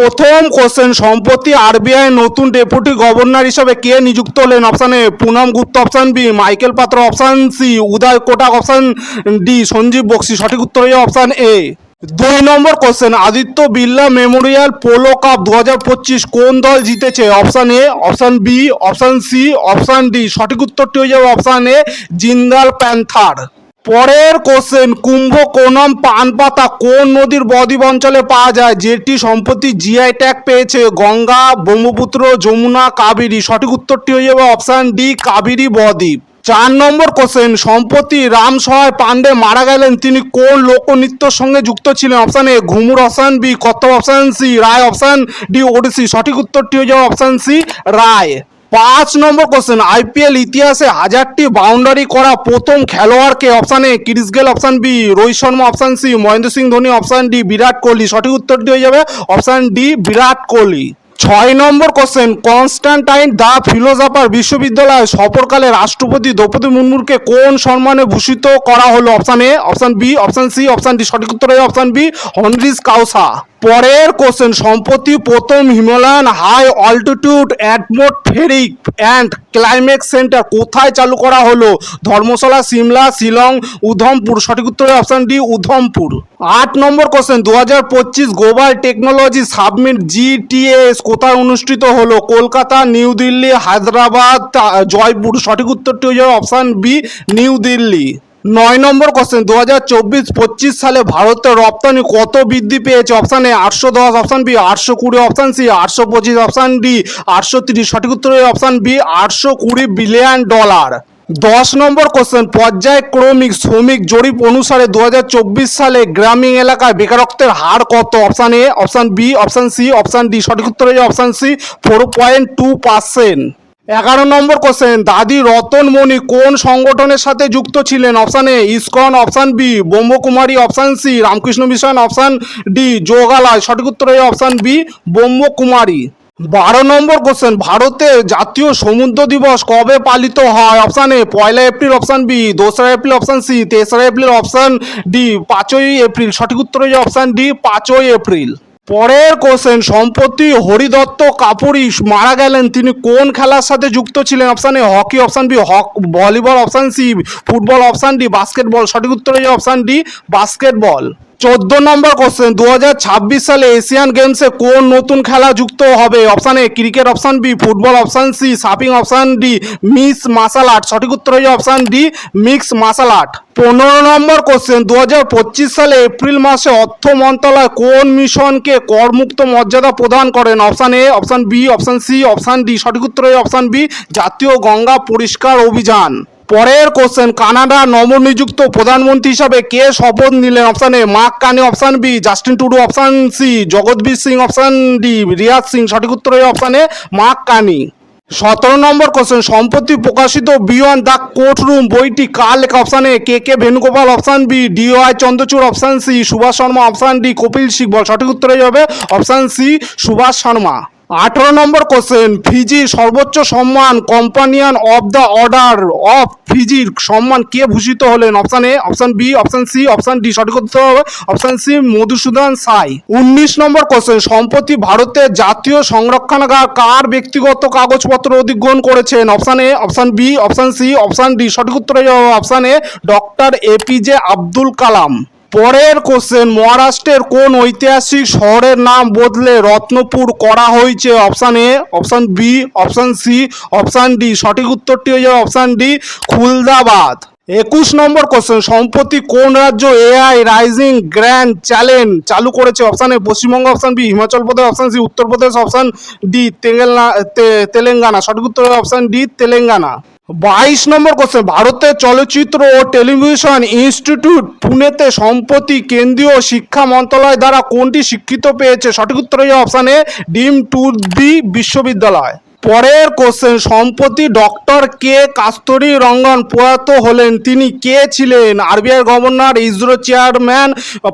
প্রথম কোশ্চেন, সম্প্রতি আরবিআই নতুন ডেপুটি গভর্নর হিসেবে কে নিযুক্ত হলেন? Option A, Poonam Gupta, option B, Michael Patra, option C, Uday Kotak, option D, Sanjeev Bakshi. সঠিক উত্তর হয়ে অপশান এ। দুই নম্বর question, Aditya Birla memorial polo cup দু হাজার পঁচিশ কোন দল জিতেছে? Option A, option B, option C, option D. সঠিক উত্তরটি হয়ে যাবে অপশন এ, জিন্দাল প্যান্থার। পরের কোশ্চেন কুম্ভকোণম পানপাতা কোন নদীর বদ্বীপ অঞ্চলে পাওয়া যায়? যেটি সম্প্রতি জিআই ট্যাগ পেয়েছে। গঙ্গা, ব্রহ্মপুত্র, যমুনা, কাবেরী। সঠিক উত্তরটি হয়ে যাবে অপশান ডি কাবেরী বদ্বীপ। চার নম্বর কোশ্চেন সম্প্রতি রাম সহায় পান্ডে মারা গেলেন। তিনি কোন লোকনৃত্যর সঙ্গে যুক্ত ছিলেন? Option A Ghumur option B কত option C Rai option D Odissi. সঠিক উত্তরটি হয়ে যাবে অপশান সি রায়। পাঁচ নম্বর কোশ্চেন আইপিএল ইতিহাসে হাজারটি বাউন্ডারি করা প্রথম খেলোয়াড়কে option A Chris Gayle option B Rohit Sharma option C Mahendra Singh Dhoni option D Virat Kohli. সঠিক উত্তরটি হয়ে যাবে অপশান ডি বিরাট কোহলি। ছয় নম্বর কোশ্চেন কনস্ট্যান্টাইন দ্য ফিলোজফার বিশ্ববিদ্যালয়ে সফরকালে রাষ্ট্রপতি দ্রৌপদী মুর্মুকে কোন সম্মানে ভূষিত করা হলো? Option A option B option C option D সঠিক উত্তর হয়ে অপশান বি হনরিস কাউসা পরের কোশ্চেন সম্প্রতি প্রথম Himalayan high altitude atmospheric and climate centre কোথায় চালু করা হলো? ধর্মশালা, সিমলা, শিলং, উধমপুর। সঠিক উত্তর অপশান ডি উধমপুর। আট নম্বর কোশ্চেন দু হাজার পঁচিশ গ্লোবাল টেকনোলজি সাবমিট জিটিএস কোথায় অনুষ্ঠিত হলো? কলকাতা নিউ দিল্লি হায়দ্রাবাদ জয়পুর। সঠিক উত্তরটি হয়ে যাবে অপশান বি নিউ দিল্লি নয় নম্বর কোশ্চেন দু হাজার চব্বিশ, পঁচিশ সালে ভারতের রপ্তানি কত বৃদ্ধি পেয়েছে? অপশান এ আটশো দশ অপশান বি আটশো কুড়ি অপশান সি আটশো পঁচিশ অপশান ডি আটশো তিরিশ। সঠিক উত্তর অপশান বি আটশো কুড়ি বিলিয়ন ডলার দশ নম্বর কোশ্চেন পর্যায়ক্রমিক শ্রমিক জরিপ অনুসারে দু হাজার চব্বিশ সালে গ্রামীণ এলাকায় বেকারত্বের হার কত? Option A option B option C option D সঠিক উত্তর option C four point two percent এগারো নম্বর কোশ্চেন দাদি রতনমণি কোন সংগঠনের সাথে যুক্ত ছিলেন? Option A ISKCON option B Brahmakumari option C Ramakrishna mission option D Yogalaya সঠিক উত্তর হয়ে অপশান বি ব্রহ্মকুমারী। বারো নম্বর কোশ্চেন ভারতে জাতীয় সমুদ্র দিবস কবে পালিত হয়? অপশান এ পয়লা এপ্রিল অপশান বি দোসরা এপ্রিল অপশান সি তেসরা এপ্রিল অপশান ডি পাঁচই এপ্রিল। সঠিক উত্তর হয়ে অপশান ডি পাঁচই এপ্রিল। পরের কোশ্চেন সম্প্রতি হরিদত্ত, কাপুরি, মারা গেলেন। তিনি কোন খেলার সাথে যুক্ত ছিলেন? Option A hockey option B Haque volleyball option C football option D basketball সঠিক উত্তর হয়ে অপশান ডি বাস্কেটবল চোদ্দ নম্বর কোশ্চেন দু হাজার ছাব্বিশ সালে এশিয়ান গেমসে কোন নতুন খেলা যুক্ত হবে? Option A cricket option B football option C সাপিং option D mix martial art সঠিক উত্তর হয়ে option D mix martial art পনেরো নম্বর কোশ্চেন দু হাজার পঁচিশ সালে এপ্রিল মাসে অর্থ মন্ত্রণালয় কোন মিশনকে করমুক্ত মর্যাদা প্রদান করেন? Option A option B option C option D সঠিক উত্তর হয়ে অপশান বি জাতীয় গঙ্গা পরিষ্কার অভিযান। পরের কোশ্চেন কানাডার নবনিযুক্ত প্রধানমন্ত্রী হিসাবে কে শপথ নিলেন? Option A Mark Carney option B Justin Tudu option C Jagatbir Singh option D Riyaz Singh. সঠিক উত্তর হয়ে অপশান এ মার্ক কানি সতেরো নম্বর কোশ্চেন সম্প্রতি প্রকাশিত বিয়ন্ড দ্য কোর্ট রুম বইটি কার লেখা? Option A K K Venugopal option B D Y Chandrachud option C Subhash Sharma option D Kapil Sibal সঠিক উত্তর যাবে অপশান সি সুভাষ শর্মা। আঠারো নম্বর কোশ্চেন ফিজির সর্বোচ্চ সম্মান companion of the order of ফিজির সম্মান কে ভূষিত হলেন? Option A option B option C option D সঠিক উত্তর হবে। অপশান সি মধুসূদন সাই। উনিশ নম্বর কোশ্চেন সম্প্রতি ভারতের জাতীয় সংরক্ষণাগার কার ব্যক্তিগত কাগজপত্র অধিগ্রহণ করেছেন? Option A option B option C option D সঠিক উত্তর option A doctor A P J Abdul Kalam পরের কোশ্চেন মহারাষ্ট্রের কোন ঐতিহাসিক শহরের নাম বদলে রত্নপুর করা হয়েছে? Option A option B option C option D সঠিক উত্তরটি হয়ে যাবে অপশান ডি খুলদাবাদ একুশ নম্বর কোশ্চেন সম্প্রতি কোন রাজ্য এআই রাইজিং গ্র্যান্ড চ্যালেঞ্জ চালু করেছে? Option A Paschimbanga option B Himachal Pradesh option C Uttar Pradesh option D Telangana. সঠিক উত্তর অপশান ডি তেলেঙ্গানা। বাইশ নম্বর কোশ্চেন ভারতের চলচ্চিত্র ও টেলিভিশন ইনস্টিটিউট পুনেতে সম্প্রতি কেন্দ্রীয় শিক্ষা মন্ত্রণালয় দ্বারা কোনটি স্বীকৃত পেয়েছে? সঠিক উত্তর হয়ে অপশান ডিম টু বি বিশ্ববিদ্যালয়। পরের কোশ্চেন সম্প্রতি ডক্টর কে কাস্তরী রঙ্গন প্রয়াত হলেন। তিনি কে ছিলেন? আরবিআই গভর্নর, ইসরো চেয়ারম্যান,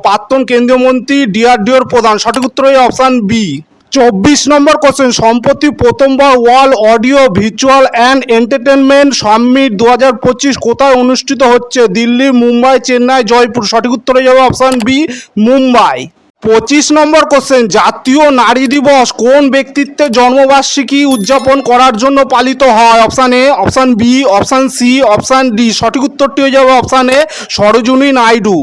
প্রাক্তন কেন্দ্রীয় মন্ত্রী, ডিআরডিওর প্রধান। সঠিক উত্তর হয়ে অপশান বি। চব্বিশ নম্বর কোশ্চেন সম্প্রতি প্রথমবার world audio visual and entertainment summit দু হাজার পঁচিশ কোথায় অনুষ্ঠিত হচ্ছে? দিল্লি, মুম্বাই, চেন্নাই, জয়পুর। সঠিক উত্তরে যাবে অপশান বি মুম্বাই। পঁচিশ নম্বর কোশ্চেন জাতীয় নারী দিবস, কোন ব্যক্তিত্বের জন্মবার্ষিকী উদযাপন করার জন্য পালিত হয়? Option A option B option C option D সঠিক উত্তরটি হয়ে যাবে অপশান এ সরোজিনী নাইডু।